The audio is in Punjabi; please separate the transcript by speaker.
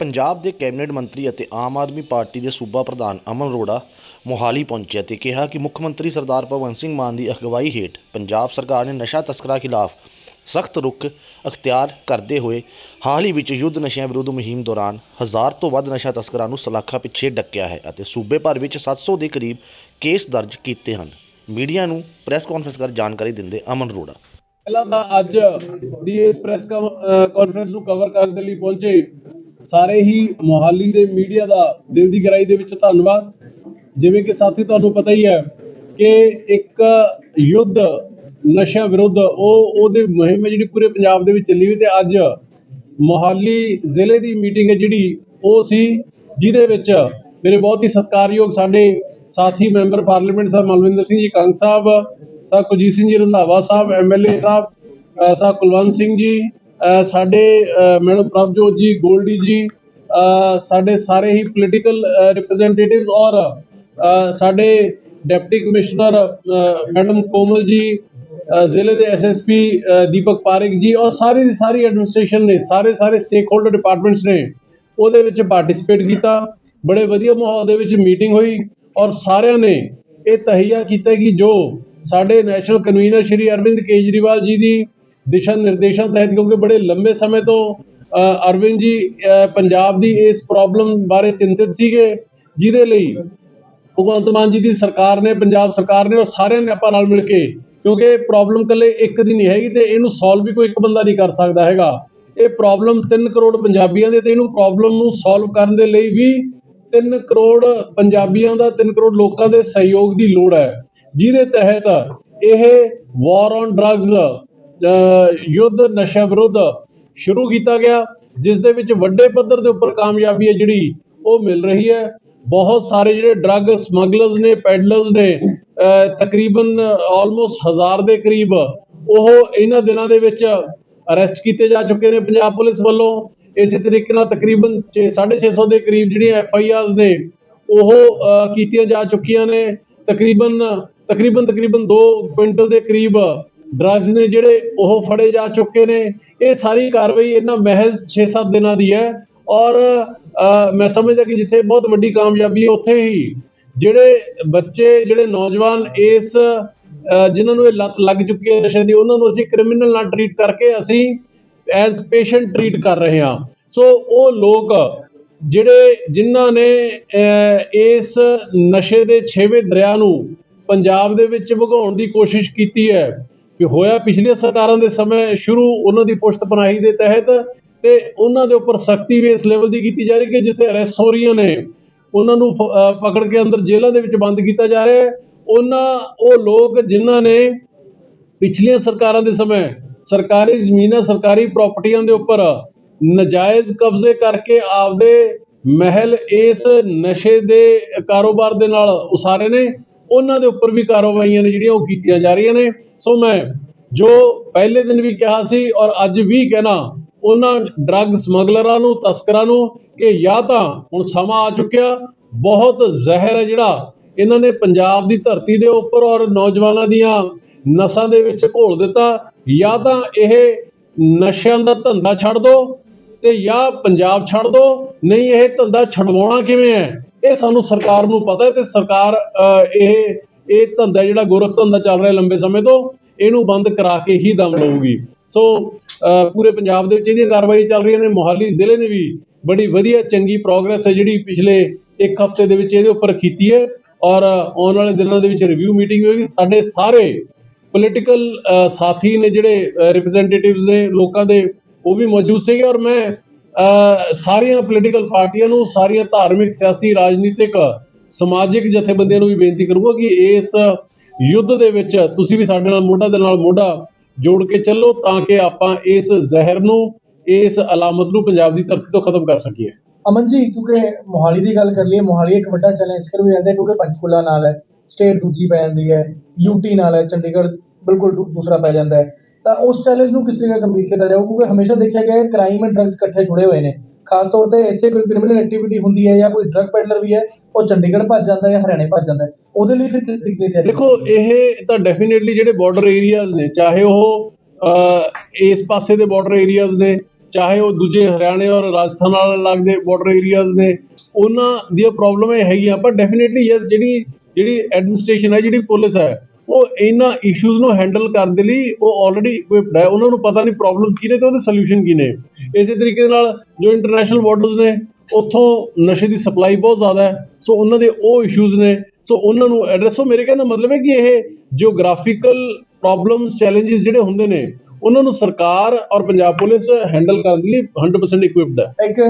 Speaker 1: ਪੰਜਾਬ ਦੇ ਕੈਬਨਿਟ ਮੰਤਰੀ ਅਤੇ ਆਮ ਆਦਮੀ ਪਾਰਟੀ ਦੇ ਸੂਬਾ ਪ੍ਰਧਾਨ ਅਮਨ ਅਰੋੜਾ ਮੋਹਾਲੀ ਪਹੁੰਚੇ ਅਤੇ ਕਿਹਾ ਕਿ ਮੁੱਖ ਮੰਤਰੀ ਸਰਦਾਰ ਭਗਵੰਤ ਸਿੰਘ ਮਾਨ ਦੀ ਅਗਵਾਈ ਹੇਠ ਪੰਜਾਬ ਸਰਕਾਰ ਨੇ ਨਸ਼ਾ ਤਸਕਰਾਂ ਖਿਲਾਫ ਸਖਤ ਰੁਖ ਅਖਤਿਆਰ ਕਰਦੇ ਹੋਏ ਹਾਲ ਹੀ ਵਿੱਚ ਯੁੱਧ ਨਸ਼ਿਆਂ ਵਿਰੁੱਧ ਮੁਹਿੰਮ ਦੌਰਾਨ ਹਜ਼ਾਰ ਤੋਂ ਵੱਧ ਨਸ਼ਾ ਤਸਕਰਾਂ ਨੂੰ ਸਲਾਖਾਂ ਪਿੱਛੇ ਡੱਕਿਆ ਹੈ ਅਤੇ ਸੂਬੇ ਭਰ ਵਿੱਚ 700 ਦੇ ਕਰੀਬ ਕੇਸ ਦਰਜ ਕੀਤੇ ਹਨ। ਮੀਡੀਆ ਨੂੰ ਪ੍ਰੈਸ ਕਾਨਫਰੰਸ ਕਰ ਜਾਣਕਾਰੀ ਦਿੰਦੇ ਅਮਨ ਅਰੋੜਾ।
Speaker 2: ਪਹਿਲਾਂ ਤਾਂ ਅੱਜ ਦੀ ਇਸ ਪ੍ਰੈਸ ਕਾਨਫਰੰਸ ਨੂੰ ਕਵਰ ਕਰਨ ਦੇ ਲਈ ਪਹੁੰਚੇ। ਸਾਰੇ ਹੀ ਮੋਹਾਲੀ ਦੇ ਮੀਡੀਆ ਦਾ ਦਿਲ ਦੀ ਗਹਿਰਾਈ ਦੇ ਵਿੱਚ ਧੰਨਵਾਦ। ਜਿਵੇਂ ਕਿ ਸਾਥੀ ਤੁਹਾਨੂੰ ਪਤਾ ਹੀ ਹੈ ਕਿ ਇੱਕ ਯੁੱਧ ਨਸ਼ਾ ਵਿਰੁੱਧ ਉਹ ਉਹਦੇ ਮੁਹਿੰਮ ਹੈ ਜਿਹੜੀ ਪੂਰੇ ਪੰਜਾਬ ਦੇ ਵਿੱਚ ਚੱਲੀ ਹੋਈ ਤੇ ਅੱਜ ਮੋਹਾਲੀ ਜ਼ਿਲ੍ਹੇ ਦੀ ਮੀਟਿੰਗ ਹੈ ਜਿਹੜੀ ਉਹ ਸੀ ਜਿਹਦੇ ਵਿੱਚ ਮੇਰੇ ਬਹੁਤ ਹੀ ਸਤਿਕਾਰਯੋਗ ਸਾਡੇ ਸਾਥੀ ਮੈਂਬਰ ਪਾਰਲੀਮੈਂਟ ਸਾਹਿਬ ਮਲਵਿੰਦਰ ਸਿੰਘ ਜੀ ਕੰਗ ਸਾਹਿਬ ਸਾਹਿਬ ਕੁਲਜੀਤ ਸਿੰਘ ਜੀ ਰੰਧਾਵਾ ਸਾਹਿਬ ਐਮਐਲਏ ਸਾਹਿਬ ਅ, ਸਾਹਿਬ ਕੁਲਵੰਤ ਸਿੰਘ ਜੀ ਸਾਡੇ ਮੈਡਮ ਪ੍ਰਭਜੋਤ ਜੀ, ਗੋਲਡੀ ਜੀ ਸਾਡੇ ਸਾਰੇ ਹੀ ਪੋਲੀਟੀਕਲ ਰਿਪਰੈਜ਼ੈਂਟੇਟਿਵਸ ਔਰ ਸਾਡੇ ਡਿਪਟੀ ਕਮਿਸ਼ਨਰ ਮੈਡਮ ਕੋਮਲ ਜੀ ਜ਼ਿਲ੍ਹੇ ਦੇ ਐਸਐਸਪੀ ਦੀਪਕ ਪਾਰੇਖ ਜੀ ਔਰ ਸਾਰੀ ਦੀ ਸਾਰੀ ਐਡਮਿਨਿਸਟ੍ਰੇਸ਼ਨ ਨੇ, ਸਾਰੇ ਸਾਰੇ ਸਟੇਕ ਹੋਲਡਰ ਡਿਪਾਰਟਮੈਂਟਸ ਨੇ, ਉਹਦੇ ਵਿੱਚ ਪਾਰਟਿਸਿਪੇਟ ਕੀਤਾ। ਬੜੇ ਵਧੀਆ ਮਾਹੌਲ ਦੇ ਵਿੱਚ ਮੀਟਿੰਗ ਹੋਈ ਔਰ ਸਾਰਿਆਂ ਨੇ ਇਹ ਤਹਈਆ ਕੀਤਾ ਕਿ ਜੋ ਸਾਡੇ ਨੈਸ਼ਨਲ ਕਨਵੀਨਰ ਸ਼੍ਰੀ ਅਰਵਿੰਦ ਕੇਜਰੀਵਾਲ ਜੀ ਦੀ ਦਿਸ਼ਾ ਨਿਰਦੇਸ਼ਾਂ ਤਹਿਤ, ਕਿਉਂਕਿ ਬੜੇ ਲੰਬੇ ਸਮੇਂ ਤੋਂ ਅਰਵਿੰਦ ਜੀ ਪੰਜਾਬ ਦੀ ਇਸ ਪ੍ਰੋਬਲਮ ਬਾਰੇ ਚਿੰਤਿਤ ਸੀਗੇ, ਜਿਹਦੇ ਲਈ ਭਗਵੰਤ ਮਾਨ ਜੀ ਦੀ ਸਰਕਾਰ ਨੇ, ਪੰਜਾਬ ਸਰਕਾਰ ਨੇ ਔਰ ਸਾਰਿਆਂ ਨੇ ਆਪਾਂ ਨਾਲ ਮਿਲ ਕੇ, ਕਿਉਂਕਿ ਇਹ ਪ੍ਰੋਬਲਮ ਕੱਲੇ ਇੱਕ ਦੀ ਨਹੀਂ ਹੈਗੀ ਤੇ ਇਹਨੂੰ ਸੋਲਵ ਵੀ ਕੋਈ ਇੱਕ ਬੰਦਾ ਨਹੀਂ ਕਰ ਸਕਦਾ ਹੈਗਾ। ਇਹ ਪ੍ਰੋਬਲਮ 3 ਕਰੋੜ ਪੰਜਾਬੀਆਂ ਦੇ ਤੇ ਇਹਨੂੰ ਪ੍ਰੋਬਲਮ ਨੂੰ ਸੋਲਵ ਕਰਨ ਦੇ ਲਈ ਵੀ 3 ਕਰੋੜ ਪੰਜਾਬੀਆਂ ਦਾ 3 ਕਰੋੜ ਲੋਕਾਂ ਦੇ ਸਹਿਯੋਗ ਦੀ ਲੋੜ ਹੈ। ਜਿਹਦੇ ਤਹਿਤ ਇਹ ਵਾਰ ਔਨ ਡਰੱਗਸ ਯੁੱਧ ਨਸ਼ਾ ਵਿਰੁੱਧ ਸ਼ੁਰੂ ਕੀਤਾ ਗਿਆ, ਜਿਸ ਦੇ ਵਿੱਚ ਵੱਡੇ ਪੱਧਰ ਦੇ ਉੱਪਰ ਕਾਮਯਾਬੀ ਹੈ ਜਿਹੜੀ, ਉਹ ਮਿਲ ਰਹੀ ਹੈ। ਬਹੁਤ ਸਾਰੇ ਜਿਹੜੇ ਡਰੱਗ ਸਮਗਲਰਸ ਨੇ ਪੈਡਲਰਸ ਨੇ ਤਕਰੀਬਨ ਆਲਮੋਸਟ ਹਜ਼ਾਰ ਦੇ ਕਰੀਬ, ਉਹ ਇਹਨਾਂ ਦਿਨਾਂ ਦੇ ਵਿੱਚ ਅਰੈਸਟ ਕੀਤੇ ਜਾ ਚੁੱਕੇ ਨੇ ਪੰਜਾਬ ਪੁਲਿਸ ਵੱਲੋਂ। ਇਸੇ ਤਰੀਕੇ ਨਾਲ ਤਕਰੀਬਨ 650 ਦੇ ਕਰੀਬ ਜਿਹੜੀਆਂ ਐਫ ਆਈ ਆਰਸ ਨੇ, ਉਹ ਕੀਤੀਆਂ ਜਾ ਚੁੱਕੀਆਂ ਨੇ। ਤਕਰੀਬਨ ਤਕਰੀਬਨ ਤਕਰੀਬਨ 2 ਕੁਇੰਟਲ ਦੇ ਕਰੀਬ ਡਰੱਗਸ ਨੇ ਜਿਹੜੇ ਉਹ ਫੜੇ ਜਾ ਚੁੱਕੇ ਨੇ ਇਹ ਸਾਰੀ ਕਾਰਵਾਈ ਇਹਨਾਂ ਮਹਿਜ਼ 6-7 ਦਿਨਾਂ ਦੀ ਹੈ। ਔਰ ਮੈਂ ਸਮਝਦਾ ਕਿ ਜਿੱਥੇ ਬਹੁਤ ਵੱਡੀ ਕਾਮਯਾਬੀ ਹੈ ਉੱਥੇ ਹੀ ਜਿਹੜੇ ਬੱਚੇ ਜਿਹੜੇ ਨੌਜਵਾਨ ਇਸ ਅ, ਜਿਨ੍ਹਾਂ ਨੂੰ ਇਹ ਲੱਤ ਲੱਗ ਚੁੱਕੀ ਹੈ ਨਸ਼ੇ ਦੀ ਉਹਨਾਂ ਨੂੰ ਅਸੀਂ ਕ੍ਰਿਮੀਨਲ ਨਾਲ ਟਰੀਟ ਕਰਕੇ ਅਸੀਂ ਐਜ਼ ਪੇਸ਼ੈਂਟ ਟਰੀਟ ਕਰ ਰਹੇ ਹਾਂ। ਸੋ ਉਹ ਲੋਕ ਜਿਹੜੇ ਜਿਨ੍ਹਾਂ ਨੇ ਇਸ ਨਸ਼ੇ ਦੇ ਛੇਵੇਂ ਦਰਿਆ ਨੂੰ ਪੰਜਾਬ ਦੇ ਵਿੱਚ ਵਗਾਉਣ ਦੀ ਕੋਸ਼ਿਸ਼ ਕੀਤੀ ਹੈ ਕਿ ਹੋਇਆ ਪਿਛਲੀਆਂ ਸਰਕਾਰਾਂ ਦੇ ਸਮੇਂ ਸ਼ੁਰੂ ਉਹਨਾਂ ਦੀ ਪੁਸ਼ਤ ਪਨਾਹੀ ਦੇ ਤਹਿਤ ਤੇ ਉਹਨਾਂ ਦੇ ਉੱਪਰ ਸਖਤੀ ਵੀ ਇਸ ਲੈਵਲ ਦੀ ਕੀਤੀ ਜਾ ਰਹੀ ਕਿ ਜਿੱਥੇ ਅਰੈਸਟ ਹੋ ਰਹੀਆਂ ਨੇ, ਉਹਨਾਂ ਨੂੰ ਪਕੜ ਕੇ ਅੰਦਰ ਜੇਲ੍ਹਾਂ ਦੇ ਵਿੱਚ ਬੰਦ ਕੀਤਾ ਜਾ ਰਿਹਾ ਹੈ। ਉਹਨਾਂ, ਉਹ ਲੋਕ ਜਿਨ੍ਹਾਂ ਨੇ ਪਿਛਲੀਆਂ ਸਰਕਾਰਾਂ ਦੇ ਸਮੇਂ ਸਰਕਾਰੀ ਜ਼ਮੀਨਾਂ, ਸਰਕਾਰੀ ਪ੍ਰਾਪਰਟੀਆਂ ਦੇ ਉੱਪਰ ਨਜਾਇਜ਼ ਕਬਜ਼ੇ ਕਰਕੇ ਆਪਦੇ ਮਹਿਲ ਇਸ ਨਸ਼ੇ ਦੇ ਕਾਰੋਬਾਰ ਦੇ ਨਾਲ ਉਸਾਰੇ ਨੇ ਉਹਨਾਂ ਦੇ ਉੱਪਰ ਵੀ ਕਾਰਵਾਈਆਂ ਨੇ ਜਿਹੜੀਆਂ ਉਹ ਕੀਤੀਆਂ ਜਾ ਰਹੀਆਂ ਨੇ। ਸੋ ਮੈਂ ਜੋ ਪਹਿਲੇ ਦਿਨ ਵੀ ਕਿਹਾ ਸੀ ਔਰ ਅੱਜ ਵੀ ਕਹਿਣਾ, ਉਹਨਾਂ ਡਰੱਗ ਸਮਗਲਰਾਂ ਨੂੰ, ਤਸਕਰਾਂ ਨੂੰ ਕਿ ਜਾਂ ਤਾਂ ਹੁਣ ਸਮਾਂ ਆ ਚੁੱਕਿਆ, ਬਹੁਤ ਜ਼ਹਿਰ ਹੈ ਜਿਹੜਾ ਇਹਨਾਂ ਨੇ ਪੰਜਾਬ ਦੀ ਧਰਤੀ ਦੇ ਉੱਪਰ ਔਰ ਨੌਜਵਾਨਾਂ ਦੀਆਂ ਨਸਾਂ ਦੇ ਵਿੱਚ ਘੋਲ ਦਿੱਤਾ। ਜਾਂ ਤਾਂ ਇਹ ਨਸ਼ਿਆਂ ਦਾ ਧੰਦਾ ਛੱਡ ਦਿਓ ਤੇ ਜਾਂ ਪੰਜਾਬ ਛੱਡ ਦਿਓ ਨਹੀਂ, ਇਹ ਧੰਦਾ ਛਡਵਾਉਣਾ ਕਿਵੇਂ ਹੈ? ਇਹ ਸਾਨੂੰ ਸਰਕਾਰ ਨੂੰ ਪਤਾ ਹੈ ਤੇ ਸਰਕਾਰ ਇਹ ਇਹ ਧੰਦਾ ਜਿਹੜਾ ਗੋਰਖ ਧੰਦਾ ਚੱਲ ਰਿਹਾ ਲੰਬੇ ਸਮੇਂ ਤੋਂ, ਇਹਨੂੰ ਬੰਦ ਕਰਾ ਕੇ ਹੀ ਦਮ ਲਊਗੀ। ਸੋ ਪੂਰੇ ਪੰਜਾਬ ਦੇ ਵਿੱਚ ਇਹਦੀਆਂ ਕਾਰਵਾਈ ਚੱਲ ਰਹੀਆਂ ਨੇ, ਮੋਹਾਲੀ ਜ਼ਿਲ੍ਹੇ ਨੇ ਵੀ ਬੜੀ ਵਧੀਆ, ਚੰਗੀ ਪ੍ਰੋਗਰੈਸ ਹੈ ਜਿਹੜੀ ਪਿਛਲੇ ਇੱਕ ਹਫ਼ਤੇ ਦੇ ਵਿੱਚ ਇਹਦੇ ਉੱਪਰ ਕੀਤੀ ਹੈ। ਔਰ ਆਉਣ ਵਾਲੇ ਦਿਨਾਂ ਦੇ ਵਿੱਚ ਰਿਵਿਊ ਮੀਟਿੰਗ ਹੋਏਗੀ। ਸਾਡੇ ਸਾਰੇ ਪੋਲੀਟੀਕਲ ਸਾਥੀ ਨੇ ਜਿਹੜੇ ਰਿਪਰੈਜ਼ੈਂਟੇਟਿਵਸ ਨੇ, ਲੋਕਾਂ ਦੇ, ਉਹ ਵੀ ਮੌਜੂਦ ਸੀਗੇ। ਔਰ ਮੈਂ ਸਾਰੀਆਂ ਪੋਲੀਟੀਕਲ ਪਾਰਟੀਆਂ ਨੂੰ, ਸਾਰੀਆਂ ਧਾਰਮਿਕ, ਸਿਆਸੀ, ਰਾਜਨੀਤਿਕ, ਸਮਾਜਿਕ ਜਥੇਬੰਦੀਆਂ ਨੂੰ ਵੀ ਬੇਨਤੀ ਕਰੂੰਗਾ ਕਿ ਇਸ ਯੁੱਧ ਦੇ ਵਿੱਚ ਤੁਸੀਂ ਵੀ ਸਾਡੇ ਨਾਲ ਮੋਢਾ ਦੇ ਨਾਲ ਮੋਢਾ ਜੋੜ ਕੇ ਚੱਲੋ ਤਾਂ ਕਿ ਆਪਾਂ ਇਸ ਜ਼ਹਿਰ ਨੂੰ, ਇਸ ਅਲਾਮਤ ਨੂੰ ਪੰਜਾਬ ਦੀ ਧਰਤੀ ਤੋਂ ਖਤਮ ਕਰ ਸਕੀਏ।
Speaker 3: ਅਮਨ ਜੀ, ਕਿਉਂਕਿ ਮੋਹਾਲੀ ਦੀ ਗੱਲ ਕਰ ਲਈਏ, ਮੋਹਾਲੀ ਇੱਕ ਵੱਡਾ ਚੈਲੰਜ ਕਰ ਵੀ ਰਹਿੰਦਾ ਕਿਉਂਕਿ ਪੰਚਕੂਲਾ ਨਾਲ ਹੈ ਸਟੇਟ ਦੂਜੀ ਪੈ ਜਾਂਦੀ ਹੈ ਯੂਟੀ ਨਾਲ ਹੈ, ਚੰਡੀਗੜ੍ਹ ਬਿਲਕੁਲ ਦੂਸਰਾ ਪੈ ਜਾਂਦਾ ਹੈ। ਤਾਂ ਉਸ ਚੈਲੰਜ ਨੂੰ ਕਿਸ ਤਰੀਕੇ ਕੰਪਲੀਟ ਕੀਤਾ ਜਾਊ? ਕਿਉਂਕਿ ਹਮੇਸ਼ਾ ਦੇਖਿਆ ਗਿਆ ਹੈ ਕ੍ਰਾਈਮ ਐਂਡ ਡਰੱਗਸ ਇਕੱਠੇ ਜੁੜੇ ਹੋਏ ਨੇ। ਖਾਸ ਤੌਰ ਤੇ ਇੱਥੇ ਕੋਈ ਕ੍ਰਿਮੀਨਲ ਐਕਟੀਵਿਟੀ ਹੁੰਦੀ ਹੈ ਜਾਂ ਕੋਈ ਡਰੱਗ ਪੈਡਲਰ ਵੀ ਹੈ ਉਹ ਚੰਡੀਗੜ੍ਹ ਭੱਜ ਜਾਂਦਾ ਹੈ ਜਾਂ ਹਰਿਆਣੇ ਭੱਜ ਜਾਂਦਾ ਹੈ। ਉਹਦੇ ਲਈ ਫਿਰ ਕਿਸ ਤਰੀਕੇ ਦੀ
Speaker 2: ਦੇਖੋ ਇਹ ਤਾਂ ਡੈਫੀਨਿਟਲੀ ਜਿਹੜੇ ਬਾਰਡਰ ਏਰੀਆਜ਼ ਨੇ ਚਾਹੇ ਉਹ ਇਸ ਪਾਸੇ ਦੇ ਬਾਰਡਰ ਏਰੀਆਜ਼ ਨੇ ਚਾਹੇ ਉਹ ਦੂਜੇ ਹਰਿਆਣੇ ਔਰ ਰਾਜਸਥਾਨ ਨਾਲ ਲੱਗਦੇ ਬਾਰਡਰ ਏਰੀਆਜ਼ ਨੇ ਉਹਨਾਂ ਦੀਆਂ ਪ੍ਰੋਬਲਮਾਂ ਹੈਗੀਆਂ ਪਰ ਡੈਫੀਨਿਟਲੀ ਯੈਸ ਜਿਹੜੀ ਜਿਹੜੀ ਐਡਮਿਨਿਸਟ੍ਰੇਸ਼ਨ ਹੈ ਜਿਹੜੀ ਪੁਲਿਸ ਹੈ ਉਹ ਇਹਨਾਂ ਇਸ਼ੂਜ਼ ਨੂੰ ਹੈਂਡਲ ਕਰਨ ਦੇ ਲਈ ਉਹ ਆਲਰੇਡੀ ਇਕਵਿਪਡ ਹੈ। ਉਹਨਾਂ ਨੂੰ ਪਤਾ ਨਹੀਂ ਪ੍ਰੋਬਲਮਸ ਕੀ ਨੇ ਤੇ ਉਹਦੇ ਸੋਲੂਸ਼ਨ ਕੀ ਨੇ। ਇਸੇ ਤਰੀਕੇ ਦੇ ਨਾਲ ਜੋ ਇੰਟਰਨੈਸ਼ਨਲ ਬਾਰਡਰਸ ਨੇ, ਉੱਥੋਂ ਨਸ਼ੇ ਦੀ ਸਪਲਾਈ ਬਹੁਤ ਜ਼ਿਆਦਾ ਹੈ। ਸੋ ਉਹਨਾਂ ਦੇ ਉਹ ਇਸ਼ੂਜ਼ ਨੇ। ਸੋ ਉਹਨਾਂ ਨੂੰ ਐਡਰੈਸ ਉਹ ਮੇਰੇ ਕਹਿਣ ਦਾ ਮਤਲਬ ਹੈ ਕਿ ਇਹ ਜਿਓਗ੍ਰਾਫੀਕਲ ਪ੍ਰੋਬਲਮਸ ਚੈਲੰਜਸ ਜਿਹੜੇ ਹੁੰਦੇ ਨੇ, ਉਹਨਾਂ ਨੂੰ ਸਰਕਾਰ ਔਰ ਪੰਜਾਬ ਪੁਲਿਸ ਹੈਂਡਲ ਕਰਨ ਦੇ ਲਈ 100% ਇਕਵਿਪਡ ਹੈ।
Speaker 3: ਇੱਕ